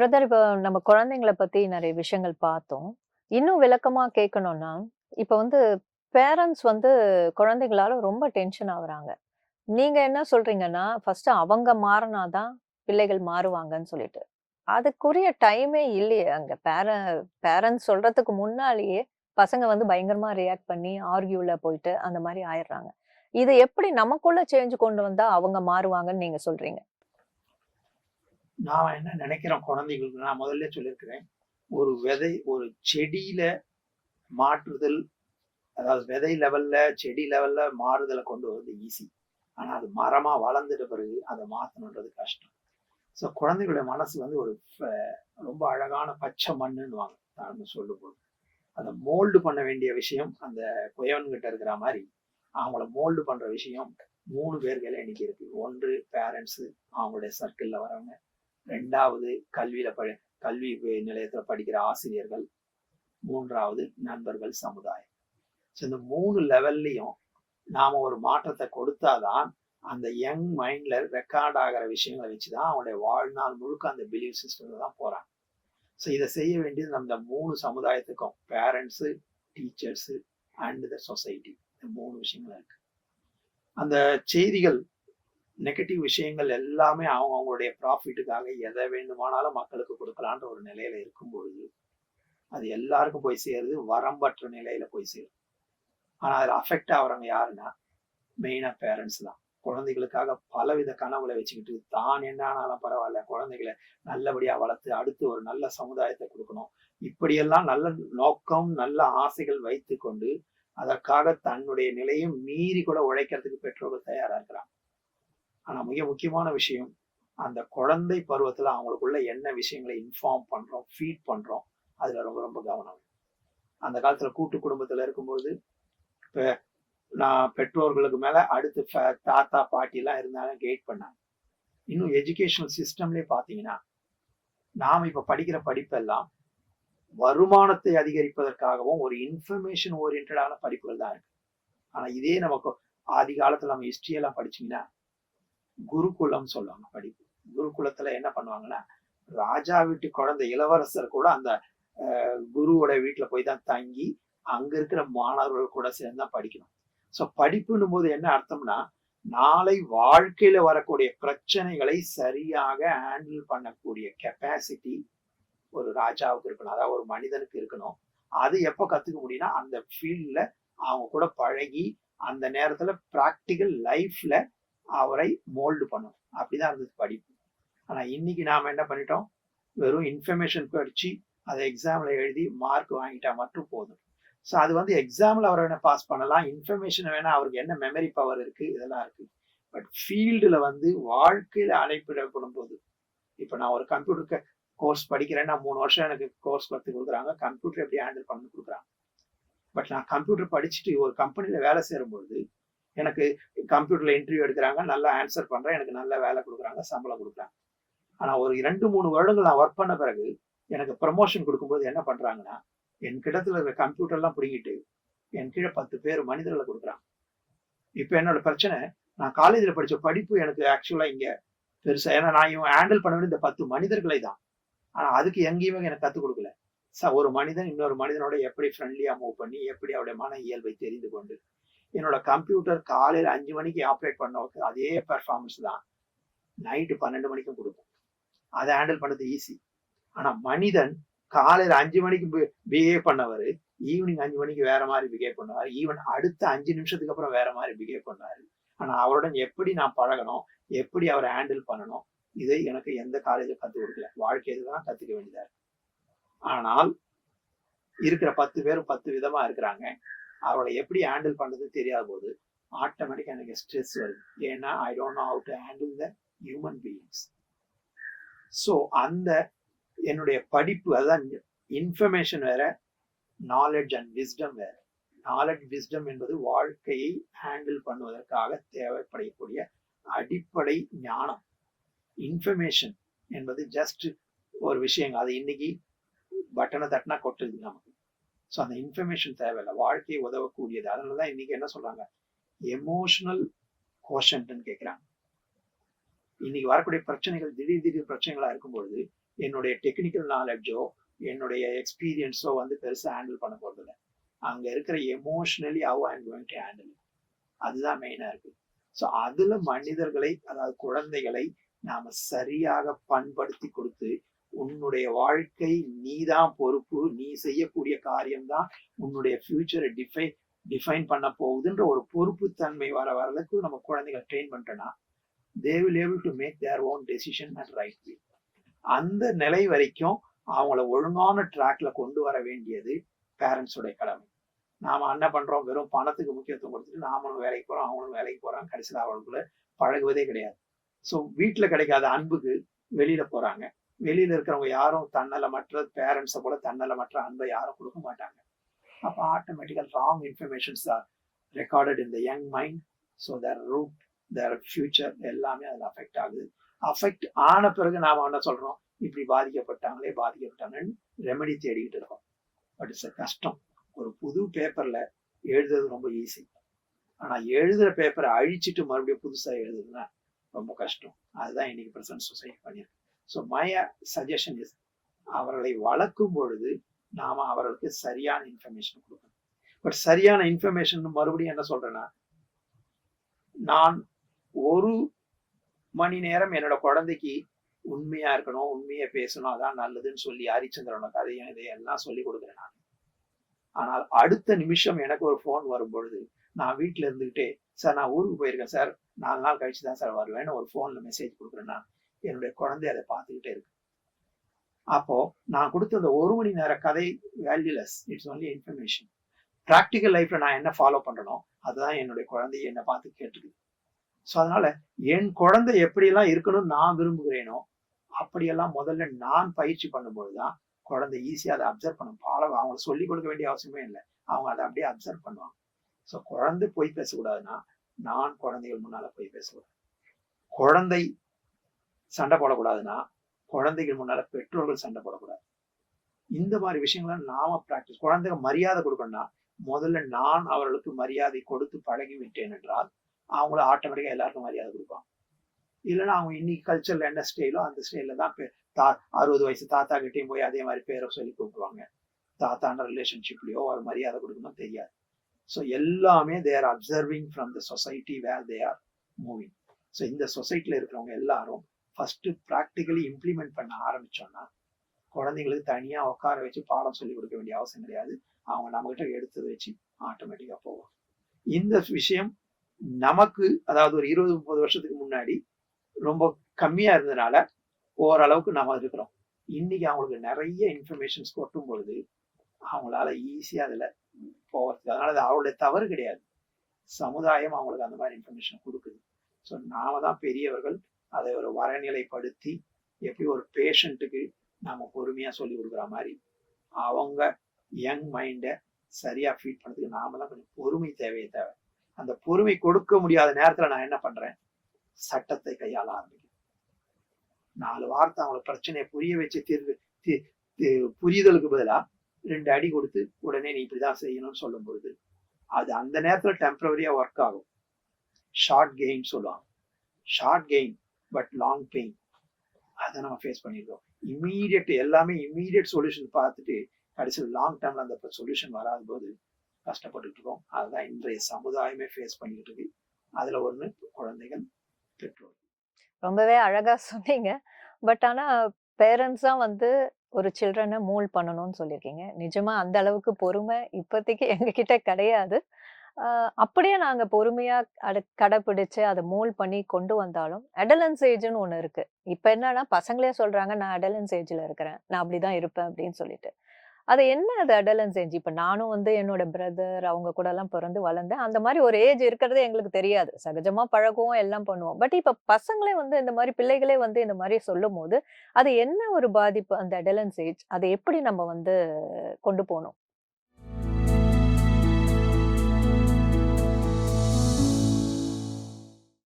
Brother இப்போ நம்ம குழந்தைங்கள பத்தி நிறைய விஷயங்கள் பார்த்தோம். இன்னும் விளக்கமா கேட்கணும்னா, இப்போ வந்து பேரண்ட்ஸ் வந்து குழந்தைங்களால ரொம்ப டென்ஷன் ஆகுறாங்க. நீங்க என்ன சொல்றீங்கன்னா, ஃபர்ஸ்ட் அவங்க மாறினாதான் பிள்ளைகள் மாறுவாங்கன்னு சொல்லிட்டு. அதுக்குரிய டைமே இல்லையே அங்க. பேர பேரண்ட்ஸ் சொல்றதுக்கு முன்னாலேயே பசங்க வந்து பயங்கரமா ரியாக்ட் பண்ணி ஆர்கியூல போயிட்டு அந்த மாதிரி ஆயிடுறாங்க. இது எப்படி நமக்குள்ள சேஞ்ச் கொண்டு வந்தா அவங்க மாறுவாங்கன்னு நீங்க சொல்றீங்க? நான் என்ன நினைக்கிறேன் குழந்தைகளுக்கு நான் முதல்ல சொல்லியிருக்கிறேன். ஒரு விதை ஒரு செடியில மாற்றுதல், அதாவது விதை லெவல்ல, செடி லெவல்ல மாறுதலை கொண்டு வரது ஈஸி. ஆனா அது மரமா வளர்ந்துட்ட பிறகு அதை மாத்தணுன்றது கஷ்டம். ஸோ குழந்தைகளுடைய மனசு வந்து ஒரு ஃப ரொம்ப அழகான பச்சை மண்ணுன்னுவாங்க தாழ்ந்து சொல்லும்போது. அதை மோல்டு பண்ண வேண்டிய விஷயம் அந்த குயவன்கிட்ட இருக்கிற மாதிரி அவங்கள மோல்டு பண்ற விஷயம் மூணு பேர் கையில இன்னைக்கு இருக்கு. ஒன்று பேரண்ட்ஸு அவங்களுடைய சர்க்கிளில் வரவங்க. ரெண்டாவது கல்வியில படி கல்வி நிலையத்துல படிக்கிற ஆசிரியர்கள். மூன்றாவது நண்பர்கள், சமுதாயம். ஸோ இந்த மூணு லெவல்லையும் நாம ஒரு மாற்றத்தை கொடுத்தாதான் அந்த யங் மைண்ட்ல ரெக்கார்ட் ஆகிற விஷயங்களை வச்சு தான் வாழ்நாள் முழுக்க அந்த பிலீஃப் சிஸ்டம்ல தான் போறாங்க. ஸோ இதை செய்ய வேண்டியது நம்ம மூணு சமுதாயத்துக்கும் parents teachers and the society. இந்த மூணு விஷயங்கள் இருக்கு. அந்த செய்திகள், நெகட்டிவ் விஷயங்கள் எல்லாமே அவங்க அவங்களுடைய ப்ராஃபிட்டுக்காக எதை வேண்டுமானாலும் மக்களுக்கு கொடுக்கலான்ற ஒரு நிலையில இருக்கும்பொழுது, அது எல்லாருக்கும் போய் சேருது. வரம்பற்ற நிலையில போய் சேருது. ஆனா அதுல அஃபெக்ட் ஆகுறவங்க யாருன்னா, மெயினா பேரண்ட்ஸ் தான். குழந்தைகளுக்காக பலவித கனவுகளை வச்சுக்கிட்டு, தான் என்ன ஆனாலும் பரவாயில்ல குழந்தைகளை நல்லபடியா வளர்த்து அடுத்து ஒரு நல்ல சமுதாயத்தை கொடுக்கணும் இப்படியெல்லாம் நல்ல நோக்கம், நல்ல ஆசைகள் வைத்து கொண்டு அதற்காக தன்னுடைய நிலையும் மீறி கூட உழைக்கிறதுக்கு பெற்றோர்கள் தயாரா இருக்கிறாங்க. ஆனா மிக முக்கியமான விஷயம், அந்த குழந்தை பருவத்துல அவங்களுக்குள்ள என்ன விஷயங்கள இன்ஃபார்ம் பண்றோம், ஃபீட் பண்றோம், அதுல ரொம்ப ரொம்ப கவனம். அந்த காலத்துல கூட்டு குடும்பத்துல இருக்கும்போது இப்ப நான் பெற்றோர்களுக்கு மேல அடுத்து தாத்தா, பாட்டிலாம் இருந்தாங்க கைட் பண்ணாங்க. இன்னும் எஜுகேஷனல் சிஸ்டம்லயே பார்த்தீங்கன்னா, நாம் இப்ப படிக்கிற படிப்பெல்லாம் வருமானத்தை அதிகரிப்பதற்காகவும் ஒரு இன்ஃபர்மேஷன் ஓரியன்டான படிப்புகள் தான் இருக்கு. ஆனா இதே நமக்கு ஆதி காலத்துல நம்ம ஹிஸ்ட்ரியெல்லாம் படிச்சீங்கன்னா, குருகுலம் சொல்லுவாங்க படிப்பு. குருகுலத்துல என்ன பண்ணுவாங்கன்னா, ராஜா வீட்டு குழந்தை இளவரசர் கூட அந்த குருவோட வீட்டுல போய் தான் தங்கி, அங்க இருக்கிற மாணவர்கள் கூட சேர்ந்து தான் படிக்கணும். ஸோ படிப்புன்னும் போது என்ன அர்த்தம்னா, நாளை வாழ்க்கையில வரக்கூடிய பிரச்சனைகளை சரியாக ஹேண்டில் பண்ணக்கூடிய கெப்பாசிட்டி ஒரு ராஜாவுக்கு இருக்கணும். அதாவது ஒரு மனிதனுக்கு இருக்கணும். அது எப்ப கத்துக்க முடியும்னா, அந்த ஃபீல்ட்ல அவங்க கூட பழகி, அந்த நேரத்துல பிராக்டிகல் லைஃப்ல அவரை மோல்டு பண்ணணும். அப்படிதான் இருந்தது படிப்பு. ஆனா இன்னைக்கு நாம என்ன பண்ணிட்டோம், வெறும் இன்ஃபர்மேஷன் படிச்சு, அதை எக்ஸாம்ல எழுதி மார்க் வாங்கிட்டா மட்டும் போதும். ஸோ அது வந்து எக்ஸாமில் அவரை வேணால் பாஸ் பண்ணலாம். இன்ஃபர்மேஷன் வேணால் அவருக்கு என்ன மெமரி பவர் இருக்குது இதெல்லாம் இருக்குது பட் ஃபீல்டில் வந்து வாழ்க்கையில அழைப்பிடப்படும்போது, இப்போ நான் ஒரு கம்ப்யூட்டர் கோர்ஸ் படிக்கிறேன்னா மூணு வருஷம் எனக்கு கோர்ஸ் கற்றுக் கொடுக்குறாங்க கம்ப்யூட்டர் எப்படி ஹேண்டில் பண்ணி கொடுக்குறாங்க பட் நான் கம்ப்யூட்டர் படிச்சுட்டு ஒரு கம்பெனியில் வேலை சேரும்பொழுது, எனக்கு கம்ப்யூட்டர்ல இன்டர்வியூ எடுக்கிறாங்க நல்லா ஆன்சர் பண்றேன். எனக்கு நல்ல வேலை கொடுக்குறாங்க சம்பளம் கொடுக்குறாங்க ஆனா ஒரு 2, 3 வருடங்கள் நான் ஒர்க் பண்ண பிறகு, எனக்கு ப்ரமோஷன் குடுக்கும்போது என்ன பண்றாங்கன்னா, என் கிட்டத்துல இருக்கிற கம்ப்யூட்டர்லாம் பிடிங்கிட்டு என் கீழ 10 பேர் மனிதர்கள கொடுக்குறாங்க இப்ப என்னோட பிரச்சனை, நான் காலேஜ்ல படிச்ச படிப்பு எனக்கு ஆக்சுவலா இங்க பெருசா ஏன்னா நான் இவன் ஹேண்டில் பண்ண வேண்டிய இந்த 10 மனிதர்களை தான். ஆனா அதுக்கு எங்கேயுமே எனக்கு கற்றுக் குடுக்கல. ச ஒரு மனிதன் இன்னொரு மனிதனோட எப்படி ஃப்ரெண்ட்லியாக மூவ் பண்ணி, எப்படி அவருடைய மன இயல்பை தெரிந்து கொண்டு, என்னோட கம்ப்யூட்டர் காலையில அஞ்சு மணிக்கு ஆப்ரேட் பண்ணவுக்கு அதே பெர்ஃபார்மன்ஸ் தான் நைட் 12 மணிக்கும் கொடுக்கும் அத ஹேண்டில் பண்றது ஈஸி. ஆனா மனிதன் காலையில அஞ்சு மணிக்கு பிஹேவ் பண்ணவர் ஈவினிங் அஞ்சு மணிக்கு வேற மாதிரி பிஹேவ் பண்ணுவார் ஈவன் அடுத்த அஞ்சு நிமிஷத்துக்கு அப்புறம் வேற மாதிரி பிஹேவ் பண்ணுவாரு. ஆனா அவருடன் எப்படி நான் பழகணும், எப்படி அவரை ஹேண்டில் பண்ணணும், இதை எனக்கு எந்த காலேஜும் கற்றுக் கொடுக்கல வாழ்க்கையில தான் கத்துக்க வேண்டியதாக ஆனால் இருக்கிற 10 பேரும் 10 விதமா இருக்கிறாங்க. அவளை எப்படி ஹேண்டில் பண்றதுன்னு தெரியாத போது, ஆட்டோமேட்டிக்காக எனக்கு ஸ்ட்ரெஸ் வருது. ஏன்னா I don't know how to handle the human beings. So அந்த என்னுடைய படிப்பு அதான் இன்ஃபர்மேஷன் வேற, நாலெட்ஜ் அண்ட் விஸ்டம் வேற. நாலெட் விஸ்டம் என்பது வாழ்க்கையை ஹேண்டில் பண்ணுவதற்காக தேவைப்படக்கூடிய அடிப்படை ஞானம். இன்ஃபர்மேஷன் என்பது ஜஸ்ட் ஒரு விஷயங்க. அது இன்னைக்கு பட்டனை தட்டினா கொட்டுது நமக்கு. ஸோ அந்த இன்ஃபர்மேஷன் தேவையில்லை. வாழ்க்கையை உதவக்கூடியது. அதனால தான் இன்னைக்கு என்ன சொல்றாங்க, எமோஷனல் கோஷன்ட்ன்னு கேட்குறாங்க இன்னைக்கு வரக்கூடிய பிரச்சனைகள் திடீர் திடீர் பிரச்சனைகளா இருக்கும்பொழுது, என்னுடைய டெக்னிக்கல் நாலெட்ஜோ என்னுடைய எக்ஸ்பீரியன்ஸோ வந்து பெருசா ஹேண்டில் பண்ண போகிறது இல்லை. அங்க இருக்கிற emotionally how I'm going to handle அதுதான் மெயினா இருக்கு. ஸோ அதுல மனிதர்களை அதாவது குழந்தைகளை நாம சரியாக பண்படுத்தி கொடுத்து உன்னுடைய வாழ்க்கை நீதான் பொறுப்பு. நீ செய்யக்கூடிய காரியம்தான் உன்னுடைய ஃபியூச்சரை டிஃபைன் டிஃபைன் பண்ண போகுதுன்ற ஒரு பொறுப்பு தன்மை வர வரலுக்கு நம்ம குழந்தைகள் ட்ரெயின் பண்ணிட்டோம்னா they will able to make their own decision and right way அந்த நிலை வரைக்கும் அவங்கள ஒழுங்கான ட்ராக்ல கொண்டு வர வேண்டியது பேரண்ட்ஸோட கடமை. நாம என்ன பண்றோம்? வெறும் பணத்துக்கு முக்கியத்துவம் கொடுத்துட்டு நாமளும் வேலைக்கு போறோம் அவங்களும் வேலைக்கு போறாங்க. கடைசியில் அவங்களுக்குள்ள பழகுவதே கிடையாது. ஸோ வீட்டில் கிடைக்காத அன்புக்கு வெளியில போறாங்க. வெளியில இருக்கிறவங்க யாரும் தன்னலமற்ற பேரண்ட்ஸை போல தன்னலமற்ற அன்பை யாரும் கொடுக்க மாட்டாங்க. அப்போ automatically wrong informations are recorded in the young mind so their root their future எல்லாமே அதில் அஃபெக்ட் ஆகுது. அஃபெக்ட் ஆன பிறகு நாம என்ன சொல்றோம்? இப்படி பாதிக்கப்பட்டாங்களே பாதிக்கப்பட்டாங்கன்னு ரெமெடி தேடிக்கிட்டு இருக்கோம். பட் இட்ஸ் கஷ்டம் ஒரு புது பேப்பர்ல எழுதுறது ரொம்ப ஈஸி ஆனா எழுதுற பேப்பரை அழிச்சிட்டு மறுபடியும் புதுசா எழுதுதுன்னா ரொம்ப கஷ்டம். அதுதான் இன்னைக்கு பிரசன்ட் சொசைட்டி பண்ணியிருக்கு. ஸோ மை சஜஷன் இஸ் அவர்களை வளர்க்கும் பொழுது நாம அவர்களுக்கு சரியான இன்ஃபர்மேஷன் கொடுக்கணும். பட் சரியான இன்ஃபர்மேஷன் மறுபடியும் என்ன சொல்றேன்னா நான் ஒரு மணி நேரம் என்னோட குழந்தைக்கு உண்மையா இருக்கணும் உண்மையை பேசணும் அதான் நல்லதுன்னு சொல்லி ஹரிச்சந்திரனோட கதையும் இதையெல்லாம் சொல்லி கொடுக்குறேன் நான். ஆனால் அடுத்த நிமிஷம் எனக்கு ஒரு ஃபோன் வரும் பொழுது நான் வீட்டில் இருந்துகிட்டே சார் நான் ஊருக்கு போயிருக்கேன் சார். நாலு நாள் கழிச்சு தான் சார் வருவேன்னு ஒரு ஃபோன்ல மெசேஜ் கொடுக்குறேன்னா என்னுடைய குழந்தை அதை பார்த்துக்கிட்டே இருக்கு. அப்போ நான் கொடுத்த அந்த ஒரு மணி நேர கதை valueless it's only information practical லைஃப்ல நான் என்ன ஃபாலோ பண்றனோ அதுதான் என்னுடைய குழந்தை என்னை பார்த்து கேட்டுக்குது. ஸோ அதனால என் குழந்தை எப்படியெல்லாம் இருக்கணும்னு நான் விரும்புகிறேனோ அப்படியெல்லாம் முதல்ல நான் பயிற்சி பண்ணும்போது தான் குழந்தை ஈஸியாக அதை அப்சர்வ் பண்ணும். பால அவங்க சொல்லிக் கொடுக்க வேண்டிய அவசியமே இல்லை. அவங்க அதை அப்படியே அப்சர்வ் பண்ணுவாங்க. ஸோ குழந்தை போய் பேசக்கூடாதுன்னா நான் குழந்தைகள் முன்னால போய் பேசக்கூடாது. குழந்தை சண்டை போடக்கூடாதுன்னா குழந்தைகள் முன்னால பெற்றோர்கள் சண்டை போடக்கூடாது. இந்த மாதிரி விஷயங்கள்லாம் நாம பிராக்டிஸ் குழந்தைங்க மரியாதை கொடுக்கணும்னா முதல்ல நான் அவர்களுக்கு மரியாதை கொடுத்து பழகி விட்டேன் என்றால் அவங்கள ஆட்டோமேட்டிக்கா எல்லாருக்கும் மரியாதை கொடுப்பாங்க. இல்லைன்னா அவங்க இன்னைக்கு கல்ச்சர்ல என்ன ஸ்டைலோ அந்த ஸ்டைல தான் தா அறுபது வயசு தாத்தா கிட்டையும் போய் அதே மாதிரி பேரை சொல்லி கூப்பிடுவாங்க. தாத்தான ரிலேஷன்ஷிப்லயோ ஒரு மரியாதை கொடுக்கணும் தெரியாது. ஸோ எல்லாமே they're observing from the society where they are moving so இந்த சொசைட்டில இருக்கிறவங்க எல்லாரும் ஃபஸ்ட்டு ப்ராக்டிக்கலி இம்ப்ளிமெண்ட் பண்ண ஆரம்பிச்சோம்னா குழந்தைங்களுக்கு தனியாக உட்கார வச்சு பாடம் சொல்லி கொடுக்க வேண்டிய அவசியம் கிடையாது. அவங்க நம்மகிட்ட எடுத்து வச்சு ஆட்டோமேட்டிக்காக போவோம். இந்த விஷயம் நமக்கு அதாவது ஒரு இருபது முப்பது வருஷத்துக்கு முன்னாடி ரொம்ப கம்மியாக இருந்ததுனால ஓரளவுக்கு நம்ம இருக்கிறோம். இன்னைக்கு அவங்களுக்கு நிறைய இன்ஃபர்மேஷன்ஸ் கொட்டும் பொழுது அவங்களால ஈஸியாக அதில் போகிறதுக்கு அதனால அது அவருடைய தவறு கிடையாது. சமுதாயம் அவங்களுக்கு அந்த மாதிரி இன்ஃபர்மேஷன் கொடுக்குது. ஸோ நாம தான் பெரியவர்கள் அதை ஒரு வரநிலைப்படுத்தி எப்படி ஒரு பேஷண்ட்டுக்கு நாம பொறுமையா சொல்லி கொடுக்குற மாதிரி அவங்க யங் மைண்டை சரியா ஃபீட் பண்ணதுக்கு நாம தான் கொஞ்சம் பொறுமை தேவையே தேவை. அந்த பொறுமை கொடுக்க முடியாத நேரத்துல நான் என்ன பண்றேன்? சட்டத்தை கையாள ஆரம்பிக்கிறேன். நாலு வார்த்தை அவங்களை பிரச்சனையை புரிய வச்சு தீர்வு புரிதலுக்கு பதிலா ரெண்டு அடி கொடுத்து உடனே நீ இப்படிதான் செய்யணும்னு சொல்லும் பொழுது அது அந்த நேரத்துல டெம்பரவரியா ஒர்க் ஆகும். ஷார்ட் கெயின் சொல்லுவாங்க. Short gain but long pain அதை நம்ம ஃபேஸ் பண்ணிருக்கோம். இம்மீடியட் எல்லாமே இம்மீடியட் சொல்யூஷன் பார்த்துட்டு கடைசியில் லாங் டேர்ம்ல அந்த சொல்யூஷன் வராத போது கஷ்டப்பட்டுட்டு இருக்கோம் அதுதான் இன்றைய சமுதாயமே ஃபேஸ் பண்ணிட்டு இருக்கு அதுல ஒண்ணு குழந்தைகள் பெற்றோர் ரொம்பவே அழகா சொன்னீங்க. பட் ஆனா பேரண்ட்ஸ் தான் வந்து ஒரு சில்ட்ரனை மூல் பண்ணணும்னு சொல்லியிருக்கீங்க. நிஜமா அந்த அளவுக்கு பொறுமை இப்போதைக்கு எங்ககிட்ட கிடையாது. அப்படியே நாங்க பொறுமையா அட கடைப்பிடிச்சு அதை மூல் பண்ணி கொண்டு வந்தாலும் அடலன்ஸ் ஏஜ்னு ஒண்ணு இருக்கு. இப்ப என்னன்னா பசங்களே சொல்றாங்க நான் அடலன்ஸ் ஏஜ்ல இருக்கிறேன். நான் அப்படிதான் இருப்பேன் அப்படின்னு சொல்லிட்டு. அது என்ன அது அடலன்ஸ் ஏஜ் இப்ப நானும் வந்து என்னோட பிரதர் அவங்க கூட எல்லாம் பிறந்து வளர்ந்தேன். அந்த மாதிரி ஒரு ஏஜ் இருக்கிறது எங்களுக்கு தெரியாது. சகஜமா பழகுவோம் எல்லாம் பண்ணுவோம். பட் இப்ப பசங்களே வந்து இந்த மாதிரி பிள்ளைகளே வந்து இந்த மாதிரி சொல்லும் போது அது என்ன ஒரு பாதிப்பு அந்த அடலன்ஸ் ஏஜ் அதை எப்படி நம்ம வந்து கொண்டு போகணும்